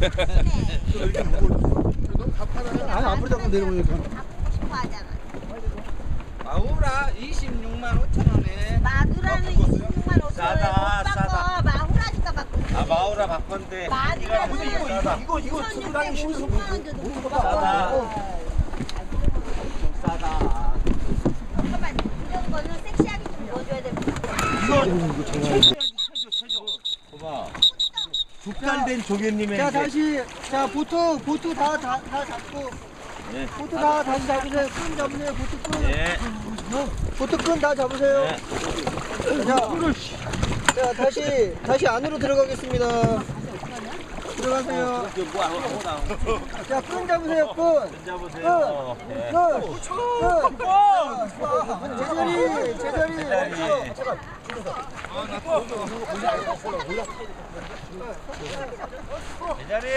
이렇게 무거워. 너무 가파라. 아니 앞으로 자꾸 내려오니까. 바꾸고 싶어 하잖아. 마우라 26만 5천 원에. 마누라는 26만 5천 원에 싸다, 못 싸다. 바꿔. 마누라니까 바꾸고. 아 마우라 바꿨는데. 마누라는 이거 이거 들고 다니기 못 26만 원 줘도 못 싸다. 바꿔. 좀 싸다. 잠깐만 이런 거는 섹시하게 좀 넣어줘야 됩니다. 봐봐. 죽달된 조개님의 자 다시 자 보트 보트 다다다 잡고 예. 보트 다 다시 잡으세요. 끈 잡으세요. 보트 끈. 예. 보트 끈 다 잡으세요. 예. 자, 자 다시 다시 안으로 들어가겠습니다. 들어가세요. 뭐자끈 잡으세요. 끈. 잡으세요. 예. 끈. 끈. 제자리 제자리. 제자리. 제자리.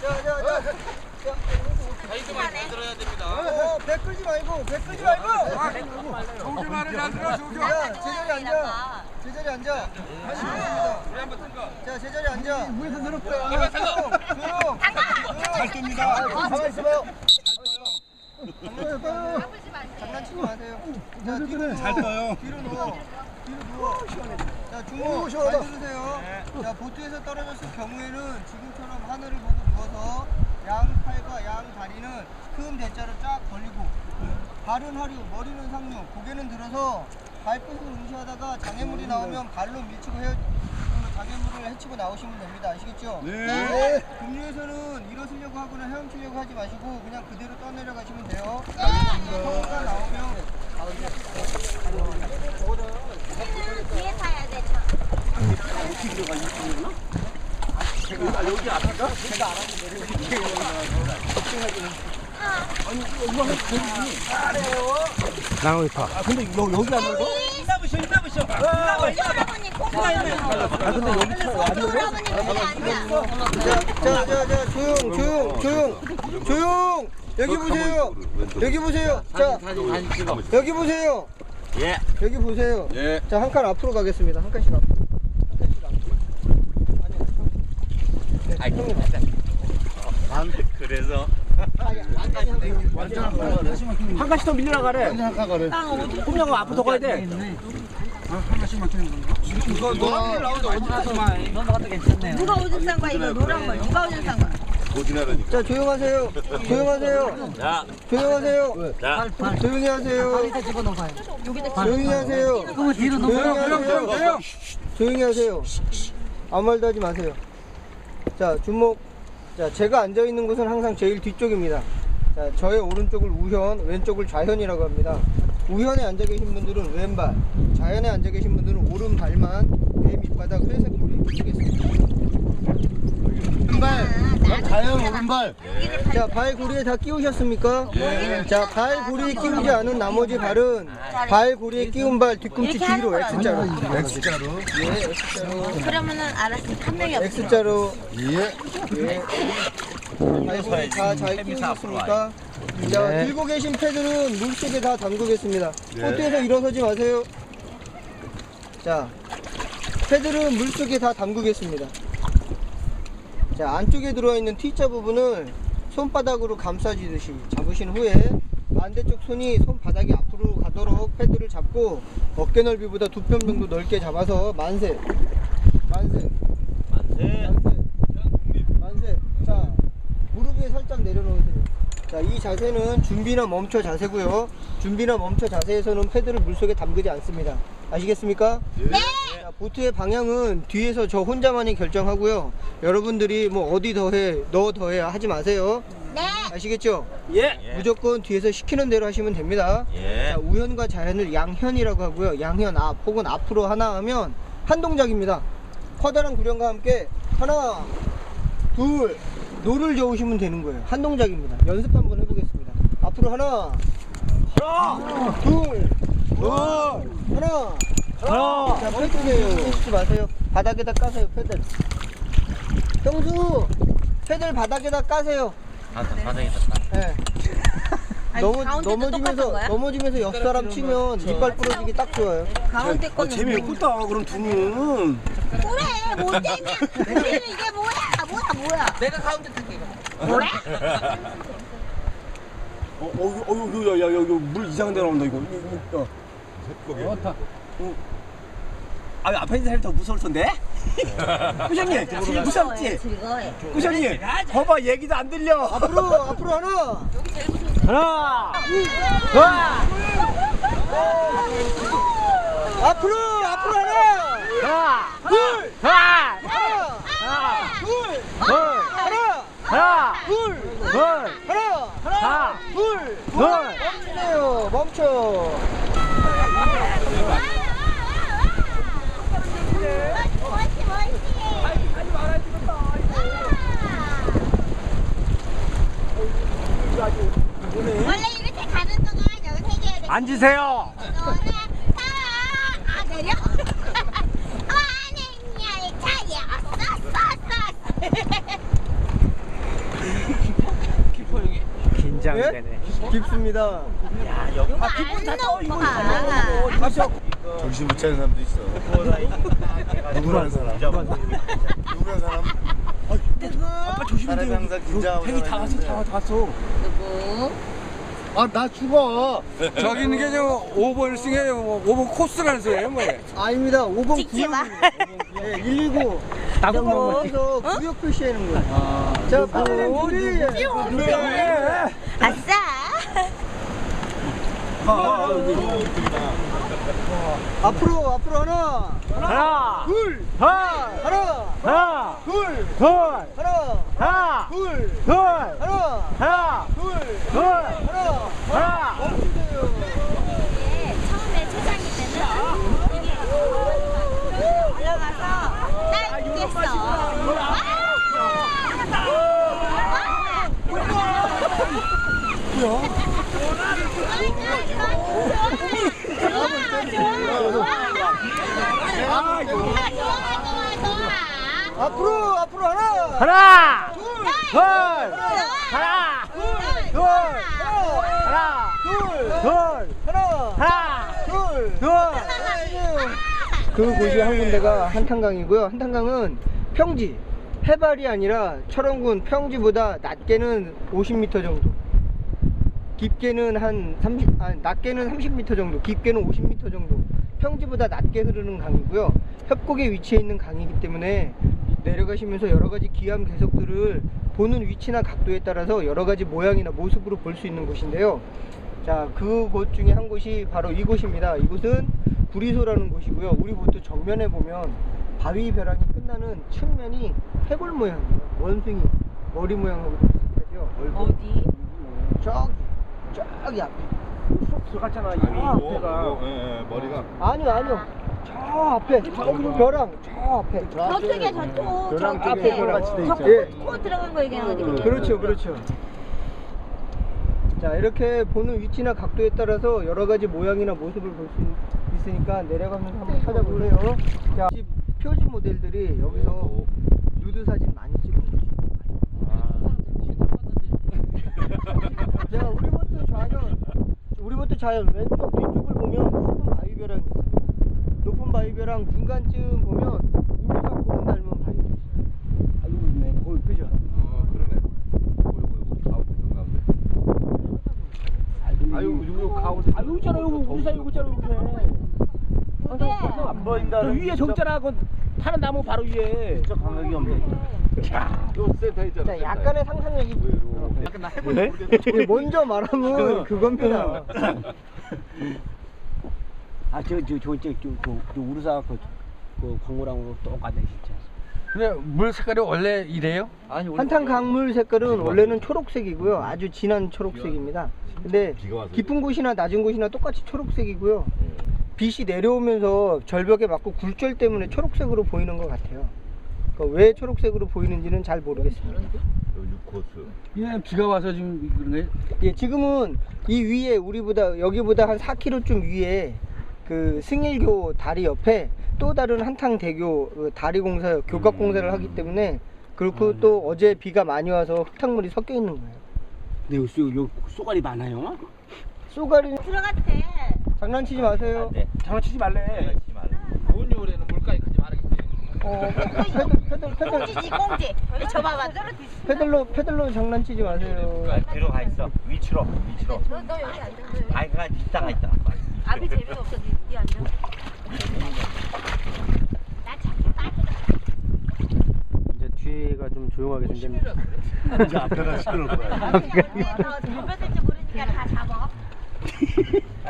자자자. 그만해. 어, 배 끌지 말고 배 끌지 말고. 조개 말을 잘 들어. 야 제자리 앉아. 제자리 앉아. 다시 보겠습니다. 자 제자리 앉아. 위에서 내릴 거야. 조용. 조용. 잘 뜹니다. 가만 있어봐요. 장난치지 마세요. 잘. 떠요. 뒤로 누워. 뒤로 누워. 자, 주모 잘 들으세요. 자, 보트에서 떨어졌을 경우에는 지금처럼 하늘을 보고 누워서 양 팔과 양 다리는 큰 대자로 쫙 벌리고 발은 하류, 머리는 상류, 고개는 들어서 발끝을 응시하다가 장애물이 나오면 발로 밀치고 헤어 그 장애물을 해치고 나오시면 됩니다. 아시겠죠? 네. 금류에서는 일어서려고 하거나 헤엄치려고 하지 마시고 그냥 그대로 떠내려 가시면 돼요. 성우가 나오면. 저. 아 근데 여, 여기 안 오고? 할아버님 공부하는 아 근데 여기 차 할아버님 여기 앉아. 자자자자 조용 조용 조용. 조용. 여기 보세요. 여기 보세요. 자. 여기 보세요. 예. 여기 보세요. 예. 자 한 칸 앞으로 가겠습니다. 한 칸씩 앞으로 아이 안 그래서 한 칸씩 더 밀려나 가래. 꿈장은 앞으로 더 가야 돼 누가 오줌 싼 거야 이거 노란 거. 누가 오줌 싼 거야? 고지나라니까. 자 조용하세요 조용하세요 자, 조용하세요 자. 조용히 하세요 조용히 하세요 조용히 하세요 조용히 하세요 아무 말도 하지 마세요 자 주목. 자 제가 앉아 있는 곳은 항상 제일 뒤쪽입니다. 자 저의 오른쪽을 우현 왼쪽을 좌현이라고 합니다. 우현에 앉아 계신 분들은 왼발 좌현에 앉아 계신 분들은 오른발만 내 밑바닥 회색 고리 보시겠습니다 왼발. 난 자연 오른발. 자 발고리에 다 끼우셨습니까? 자 발고리에 끼우지 않은 나머지 발은 발고리에 끼운 발 뒤꿈치 이렇게 하는 뒤로 거야, X자로 X자로. 예 X자로 그러면은 알았으니까 한 명이 없어. X자로 예. 예. 발고리 다잘 끼우셨습니까? 자 들고 계신 패들은 물속에 다 담그겠습니다. 보트에서 일어서지 마세요. 자 패들은 물속에 다 담그겠습니다. 자 안쪽에 들어와 있는 T자 부분을 손바닥으로 감싸주듯이 잡으신 후에 반대쪽 손이 손바닥이 앞으로 가도록 패드를 잡고 어깨 넓이보다 두 뼘 정도 넓게 잡아서 만세. 만세. 만세. 만세. 만세. 자 무릎 위에 살짝 내려놓으세요. 자 이 자세는 준비나 멈춰 자세고요. 준비나 멈춰 자세에서는 패드를 물속에 담그지 않습니다. 아시겠습니까? 네. 자, 보트의 방향은 뒤에서 저 혼자만이 결정하고요 여러분들이 뭐 어디 더해 너 더해 하지 마세요 네. 아시겠죠? 예. 무조건 뒤에서 시키는 대로 하시면 됩니다 예. 자, 우현과 자현을 양현이라고 하고요. 양현 앞 혹은 앞으로 하나 하면 한 동작입니다. 커다란 구령과 함께 하나, 둘, 노를 저으시면 되는 거예요. 한 동작입니다. 연습 한번 해보겠습니다. 앞으로 하나, 하나, 둘, 둘, 하나, 하나. 쓰지 마세요. 바닥에다 까세요, 패들. 형수, 패들 바닥에다 까세요. 아, 바닥에 다 예. 아니, 넘어, 가운데도 똑같은 넘어지면서 거야? 넘어지면서 옆 사람 치면 이빨 부러지기 딱 좋아요. 가운데 거는 재미없겠다, 그럼 두 분. 그래 못 되면 우리는 이게 뭐야 못아 뭐야? 내가 가운데 탈게 이거. 뭐래? 어, 어, 어, 어, 야, 야, 야, 물 이상한 데 나온다, 이거. 이거, 이거. 어, 다. 어. 아, 앞에 있는 사람이 더 무서울 텐데? 꾸장님, 무섭지? 즐거워해. 꾸장님, 봐봐, 얘기도 안 들려. 앞으로 앞으로 하나. 하나, 앞으로 앞으로 하나. 하나, 둘. 하나, 하나. 둘. 둘, 하나. 하나, 둘. 둘, 하나. 하나, 둘. 둘. 멈추세요. 멈춰. 멋지 멋지. 원래 이렇게 가는 동안 여기서 해줘야 돼. 앉으세요. 너는 아 내려. 와는 열차야. 긴장되네. 깊습니다. 야, 여기. 아, 기분 다 오빠. 다시 정신 못 차리는 사람도 있어. 누구라는 사람? 누구라는 사람? 아빠 조심해. 사람이 항상 긴장하고 팽이 다 왔어, 다, 다 왔어. 누구? 아, 나 죽어. 저기 있는 게 저 5번 싱에 5번 코스라는 소리예요, 뭐. 아닙니다. 5번 찍지 마. 네, 119. 그냥 넣어서 구역 표시하는 거예요. 자, 보는 우리 아싸. 앞으로 앞으로 하나, 하나, 둘, 하나, 하나, 하나, 둘, 둘, 하나, 하나, 둘, 둘, 하나, 하나, 둘, 둘, 하나. 하나. 처음에 초장이 때는 이게 올라가서 날 죽겠어. 앞으로 앞으로 하나, 하나, 둘, 둘, 하나, 둘, 둘, 하나, 둘, 둘, 하나, 하나, 둘. 둘. 그 곳이 한 군데가 한탄강이고요. 한탄강은 평지, 해발이 아니라 철원군 평지보다 낮게는 50m 정도, 깊게는 한 30, 아니, 낮게는 30m 정도, 깊게는 50m 정도, 평지보다 낮게 흐르는 강이고요. 협곡에 위치해 있는 강이기 때문에 내려가시면서 여러 가지 기암 괴석들을 보는 위치나 각도에 따라서 여러 가지 모양이나 모습으로 볼 수 있는 곳인데요. 자, 그곳 중에 한 곳이 바로 이곳입니다. 이곳은 구리소라는 곳이고요. 우리 보트 정면에 보면 바위 벼랑이 끝나는 측면이 해골 모양이에요. 원숭이 머리 모양하고 비슷하죠. 어디? 저기, 저기 앞에. 쏙 들어갔잖아, 이 앞에가. 이거, 예, 예, 머리가. 아니요, 아니요. 저 앞에, 벼랑, 저 앞에. 저쪽에 저쪽 저 쪽에 앞에 같이 돼저 있죠. 예. 코 들어간 거 얘기하는 거지. 그렇죠, 그렇죠. 자, 이렇게 보는 위치나 각도에 따라서 여러 가지 모양이나 모습을 볼 수 있으니까 내려가면서 한번 찾아볼래요. 자, 이 표지 모델들이 여기서 누드 사진 많이 찍은 곳이에요. 자, 우리 보트 좌현, 좌현 왼쪽 뒤쪽을 보면 높은 바위벼랑이 있어요. 높은 바위벼랑 중간쯤 보면 우리가 고름 닮은 바위. 아이고, 네, 거기 그죠? 어, 그러네. 가운데, 저 가운데. 아유, 이거 가운데. 아, 여기 있잖아, 여기 우리 사이 여기 있잖아, 여기. 안 보인다. 저 위에 저기 있잖아, 그 파란 나무 바로 위에. 진짜 감각이 없네. 요 센터 있잖아. 자, 약간의 상상력이 약간 나 해보지 예, 먼저 말하면 그겁니다. 아, 저, 저, 저, 저, 저, 저, 저 우르사 그, 그 광고랑 똑같네, 진짜. 근데 물 색깔이 원래 이래요? 한탄 강물 색깔은 원래는 초록색이고요. 아주 진한 초록색입니다. 근데 깊은 곳이나 낮은 곳이나 똑같이 초록색이고요. 빛이 내려오면서 절벽에 맞고 굴절 때문에 초록색으로 보이는 것 같아요. 그러니까 왜 초록색으로 보이는지는 잘 모르겠습니다. 요 6코스. 예, 비가 와서 지금 그런 거예요? 예, 지금은 이 위에 우리보다 여기보다 한 4km쯤 위에 그 승일교 다리 옆에 또 다른 한탕대교 그 다리 공사 교각 공사를 하기 때문에 그렇고 또 어제 비가 많이 와서 흙탕물이 섞여 있는 거예요. 근데 여기 요 쏘가리 많아요? 쏘가리 들어갔대. 장난치지 마세요. 장난치지 말래. 좋은 요리는 물가에 가지 말아야겠지. 어, 페들, 페들, 페들, 꽁지지 꽁지. 저 봐봐. 페들로, 페들로 장난치지 마세요. 아, 뒤로 가 있어. 위치로, 위치로. 너, 너 여기 앉아. 너 여기. 아이 가 이따가 있다. 앞이 재미없어. 니, 니 앉아. 나 자꾸 빠져. 이제 뒤에가 좀 조용하게 생겼네. 이제 앞에다 시끄러울 거야. 너 뺏을지 모르니까 다 잡아.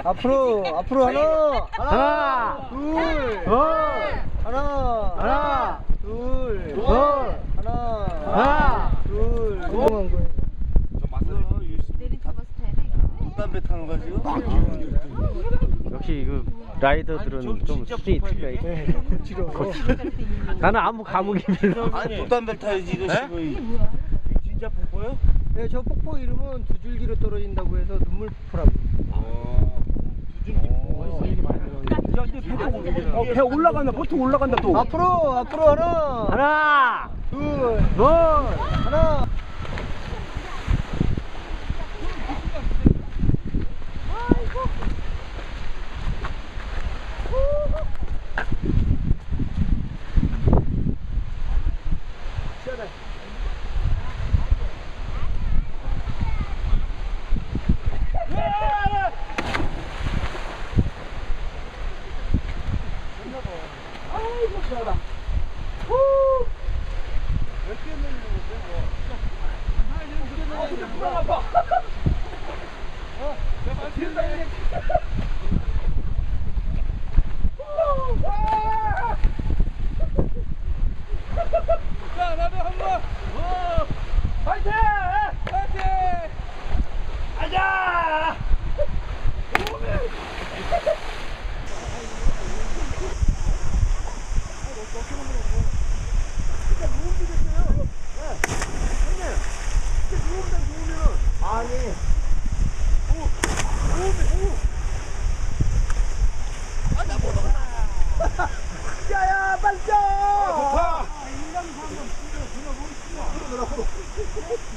앞으로, 앞으로 하나, 하나, 둘, 둘, 하나, 하나, 둘, 둘, 하나, 하나, 둘. 거예요. 담배 타는 거야 지금? 역시 그 라이더들은 좀 수준이 틀려. 나는 아무 별로. 아니 독담배 타야지 이거 지금 진짜 폭포요? 네, 저 폭포 이름은 두 줄기로 떨어진다고 해서 눈물 폭포라고. 어, 배 올라간다. 보통 올라간다 또. 앞으로, 앞으로 하나, 하나, 둘, 둘, 하나.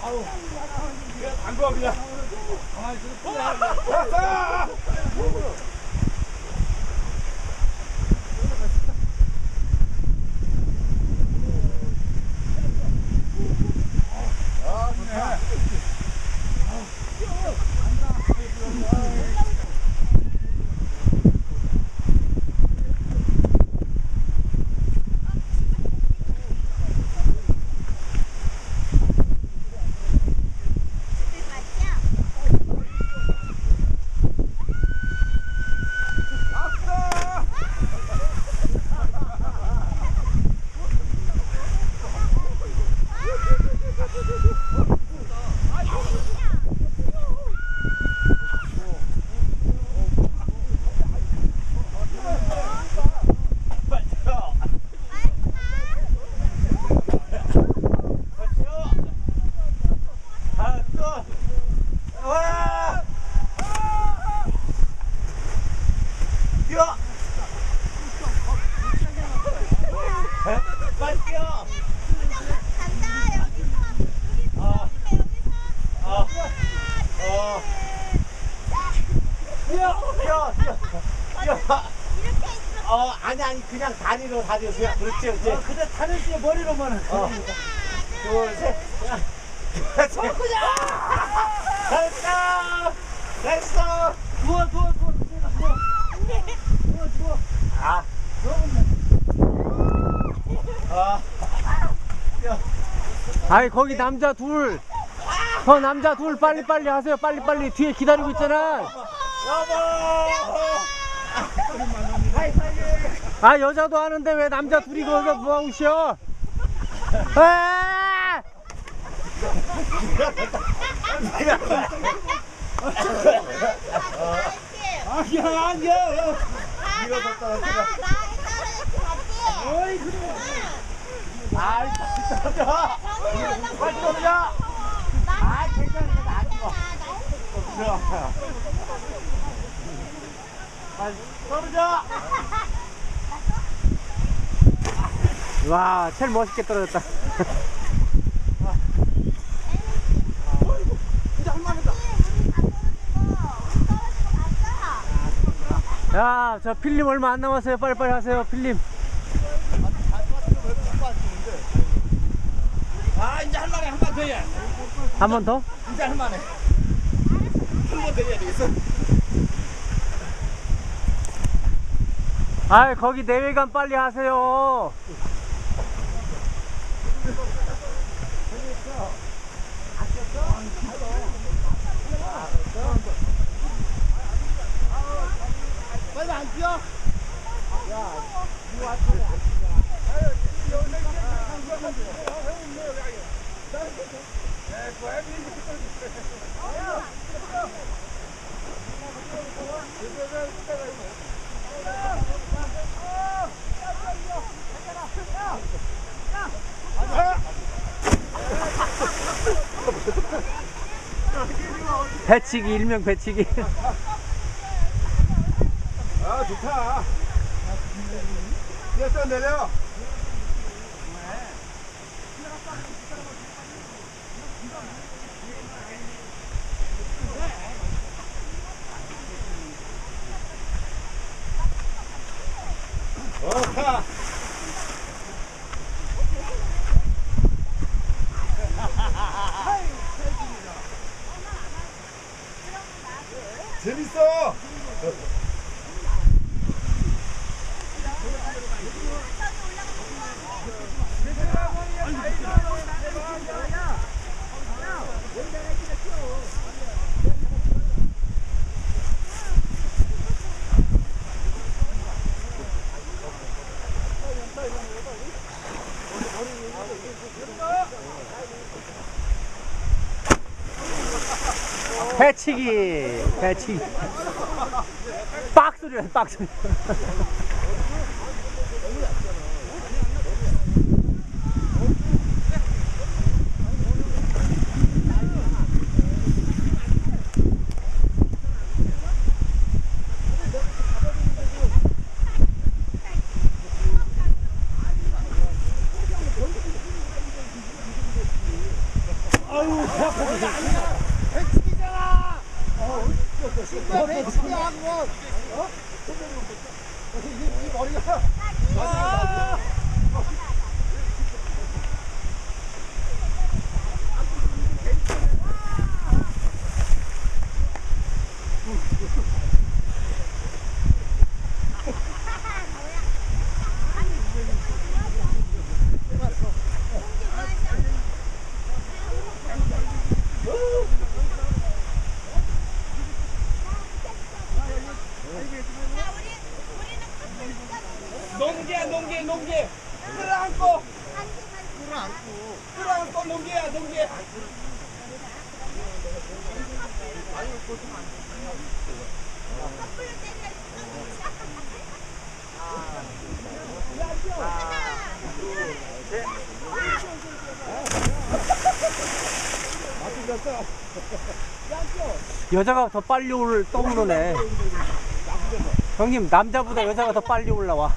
아우. 그냥 담궈 그냥. 아, 이거. 어, 아니, 아니, 그냥 다리로, 다리로. 그냥, 그렇지, 그렇지. 어, 근데 다른 씨 머리로만. 어. 둘, 셋. 그렇지. 됐어! 됐어! 누워, 누워, 누워. 누워. 누워, 누워. 아. 아. 아이 거기 남자 둘. 저 남자 둘 빨리 빨리 하세요. 빨리 빨리 뒤에 기다리고 있잖아. 여보! 아 여자도 하는데 왜 남자 둘이 거기서 뭐 하고 있어? 아! 아니야, 아니야. 아이, 떨어져. 빨리 떨어져. 아, 괜찮아. 나 죽어. 들어. 빨리 떨어져. 와, 제일 멋있게 떨어졌다. 야, 저 필름 얼마 안 남았어요. 빨리빨리 하세요, 필름. 아 이제 할 만해 한 번 더 해. 한 번 더? 이제 할 만해. 한 번 더 해야 되겠어. 아 거기 내외관 빨리 하세요. 안 뛰어? 야, 이거 Yeah. 배치기 일명 배치기. 아 좋다. 뛰어 내려. 좋다. 재밌어. 배치기 배치기. 빡 소리야 빡 소리. 여자가 더 빨리 올 떠오르네. 형님 남자보다 여자가 더 빨리 올라와.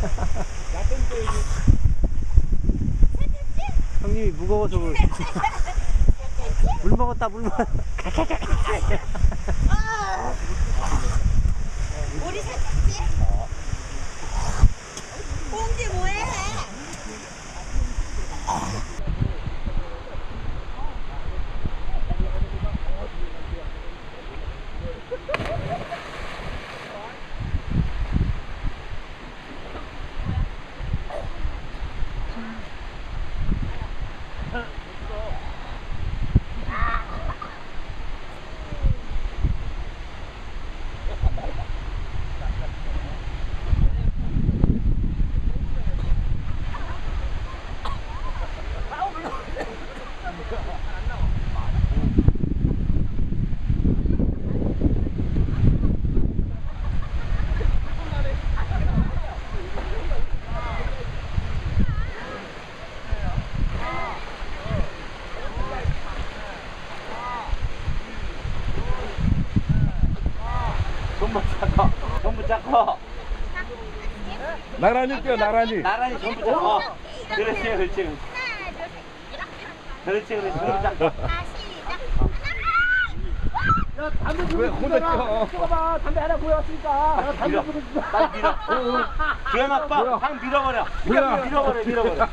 형님이 무거워서 그래. 물 먹었다 물 먹었다. 우리 셋째. 공기 뭐해? 전부 작아. 작아. 나란히 뛰어 나란히. 나란히 전부 작아. 그렇지 그렇지. 그렇지 그렇지 전부 작아. 왜 혼자 뛰어? 찍어봐 담배 하나 보였으니까. 밀어. 딱 밀어. 주현 아빠 방 밀어버려. 뭐야? 밀어버려 밀어버려.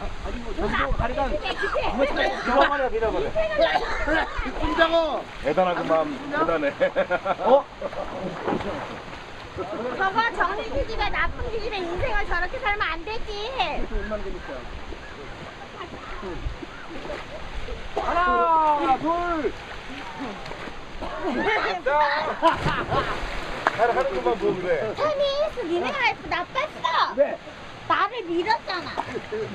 기다려봐요 기다려봐요 대단하구만 대단해 저거 정리 집에 나쁜 집에 인생을 저렇게 살면 안 되지. 하나 둘 하는구만 뭐 그래 테니스 니네 와이프 나빴어. 왜? 나를 밀었잖아.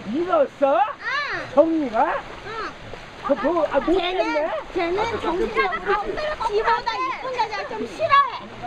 밀었어? 응. 정리가? 응. 그, 그, 아, 못 쟤는? 쟤는 정신하고 가운데로 지보다 이쁜 여자 좀 싫어해.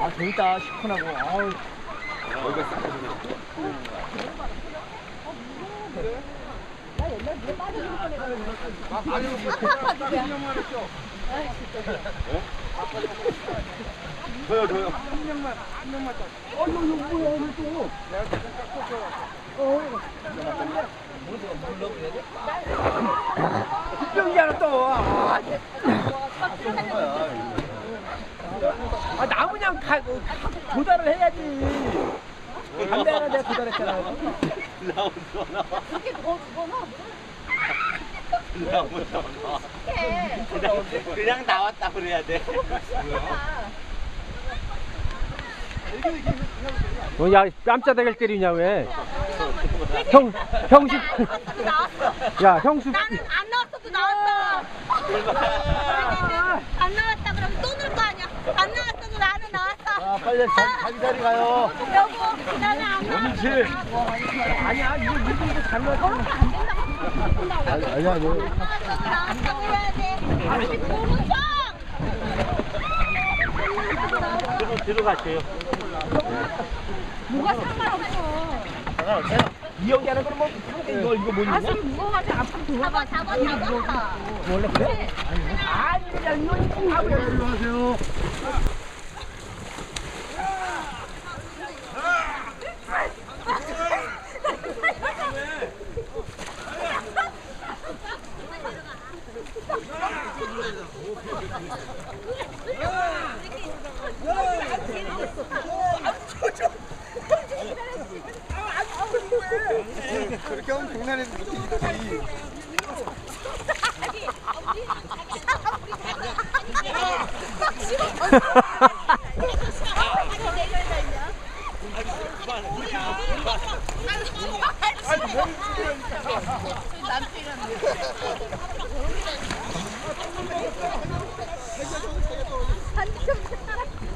아, 재밌다. 시원하고. 아우. 저요 저요 병이잖아 또. 아, 아 나 그냥 가, 어, 도달을 해야지. 담배 하나 내가 도달했잖아. 그냥 나왔다 그래야 돼. 어, 야, 뺨짜대기를 때리냐, 왜? 형, 형수. 야, 형수. 나는 안 나왔어도 나왔다 그러면 또 넣을 거 아니야. 안 나왔어도 나는 나왔어. 아 빨리 자기, 자기 자리 가요 여보, 나는 안 나왔어. 아니야, 이거 물건도 잘 나왔어. 아니야 아니야 나왔어도 나왔다고 해야 돼. 아니, 고무성! 뒤로 가세요. 뭐가 상관없어. 이 형이 하는 거는 뭐, 이거, 이거 못 있냐? 무거워가지고 앞으로 돌아가. 잡아, 잡아, 잡아. 원래 그래? 아니, 그냥 이거 하고 안녕하세요 그렇게 하면 장난해도 못 이기지.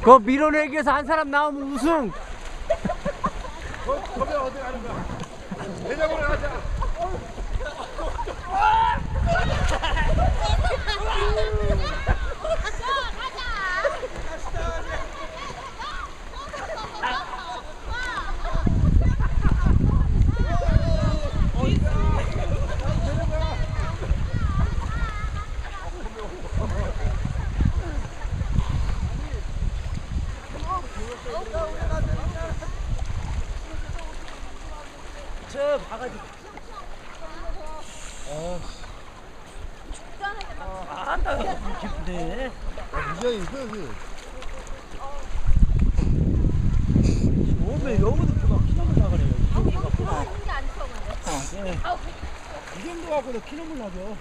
그거 밀어내기에서 한 사람 나오면 우승. 대장으로 가자 이제 이거 그 오면 여기도 그거 키nom을 나가래요. 이 정도 갖고도 키nom을 나죠.